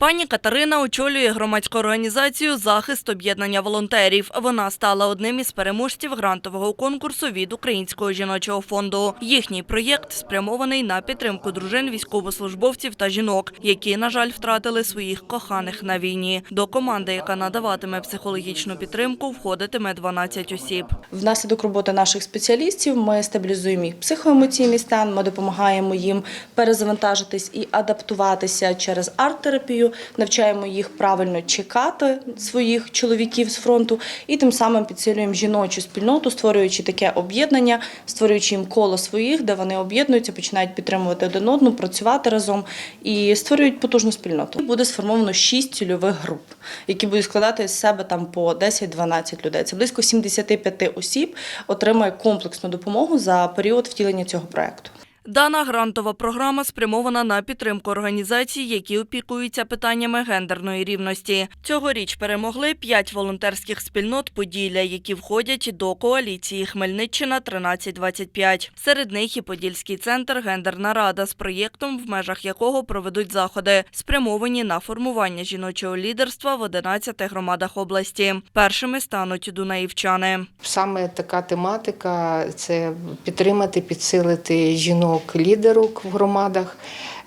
Пані Катерина очолює громадську організацію Захист об'єднання волонтерів. Вона стала одним із переможців грантового конкурсу від Українського жіночого фонду. Їхній проєкт спрямований на підтримку дружин військовослужбовців та жінок, які, на жаль, втратили своїх коханих на війні. До команди, яка надаватиме психологічну підтримку, входитиме 12 осіб. Внаслідок роботи наших спеціалістів ми стабілізуємо їх психоемоційний стан, ми допомагаємо їм перезавантажитись і адаптуватися через арт-терапію, навчаємо їх правильно чекати своїх чоловіків з фронту і тим самим підсилюємо жіночу спільноту, створюючи таке об'єднання, створюючи їм коло своїх, де вони об'єднуються, починають підтримувати один одну, працювати разом і створюють потужну спільноту. Буде сформовано шість цільових груп, які будуть складати з себе там по 10-12 людей. Це близько 75 осіб отримає комплексну допомогу за період втілення цього проекту. Дана грантова програма спрямована на підтримку організацій, які опікуються питаннями гендерної рівності. Цьогоріч перемогли п'ять волонтерських спільнот Поділля, які входять до коаліції Хмельниччина 1325. Серед них і Подільський центр Гендерна рада з проєктом, в межах якого проведуть заходи, спрямовані на формування жіночого лідерства в 11 громадах області. Першими стануть дунаївчани. Саме така тематика це підтримати, підсилити жінок-лідерок в громадах,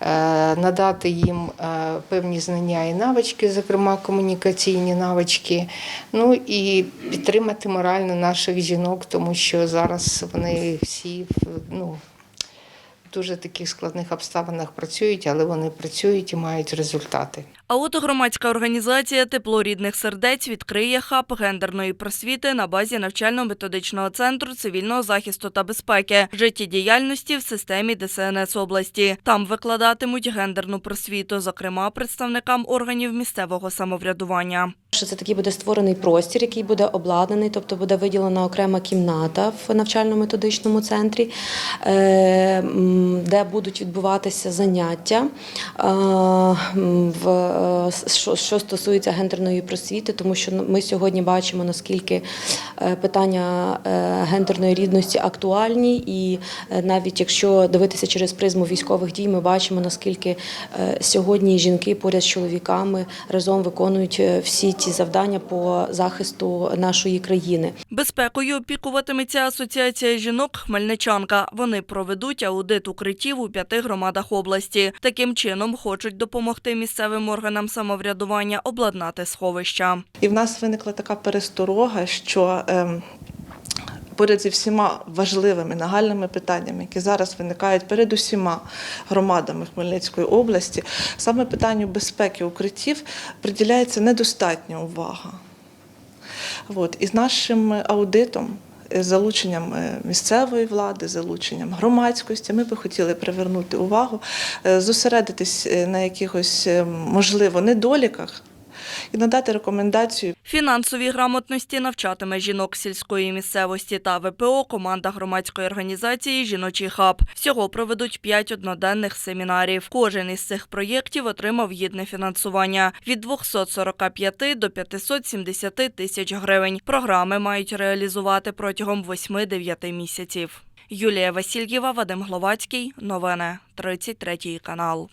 е, надати їм е, певні знання і навички, зокрема комунікаційні навички. Ну і підтримати морально наших жінок, тому що зараз вони всі ну, в дуже таких складних обставинах працюють, але вони працюють і мають результати. А от громадська організація Тепло рідних сердець відкриє хаб гендерної просвіти на базі навчально-методичного центру цивільного захисту та безпеки, життєдіяльності в системі ДСНС області. Там викладатимуть гендерну просвіту, зокрема представникам органів місцевого самоврядування. Це такий буде створений простір, який буде обладнаний, тобто буде виділена окрема кімната в навчально-методичному центрі, е, де будуть відбуватися заняття в що, що стосується гендерної просвіти, тому що ми сьогодні бачимо наскільки е, питання е, гендерної рівності актуальні, і е, навіть якщо дивитися через призму військових дій, ми бачимо наскільки е, сьогодні жінки поряд з чоловіками разом виконують е, всі ті завдання по захисту нашої країни. Безпекою опікуватиметься Асоціація жінок Хмельничанка. Вони проведуть аудит укриттів у п'яти громадах області. Таким чином хочуть допомогти місцевим органам самоврядування обладнати сховища. І в нас виникла така пересторога, що ем, поряд зі всіма важливими нагальними питаннями, які зараз виникають перед усіма громадами Хмельницької області, саме питанню безпеки укриттів приділяється недостатня увага. От. І з нашим аудитом. З Залученням е, місцевої влади, залученням громадськості, ми би хотіли привернути увагу, е, зосередитись е, на якихось, е, можливо, недоліках і надати рекомендацію Фінансовій грамотності навчатиме жінок сільської місцевості та ВПО команда громадської організації Жіночий хаб. Всього проведуть п'ять одноденних семінарів. Кожен із цих проєктів отримав гідне фінансування від 245 до 570 тисяч гривень. Програми мають реалізувати протягом 8-9 місяців. Юлія Васильєва, Вадим Гловацький. Новини 33 канал.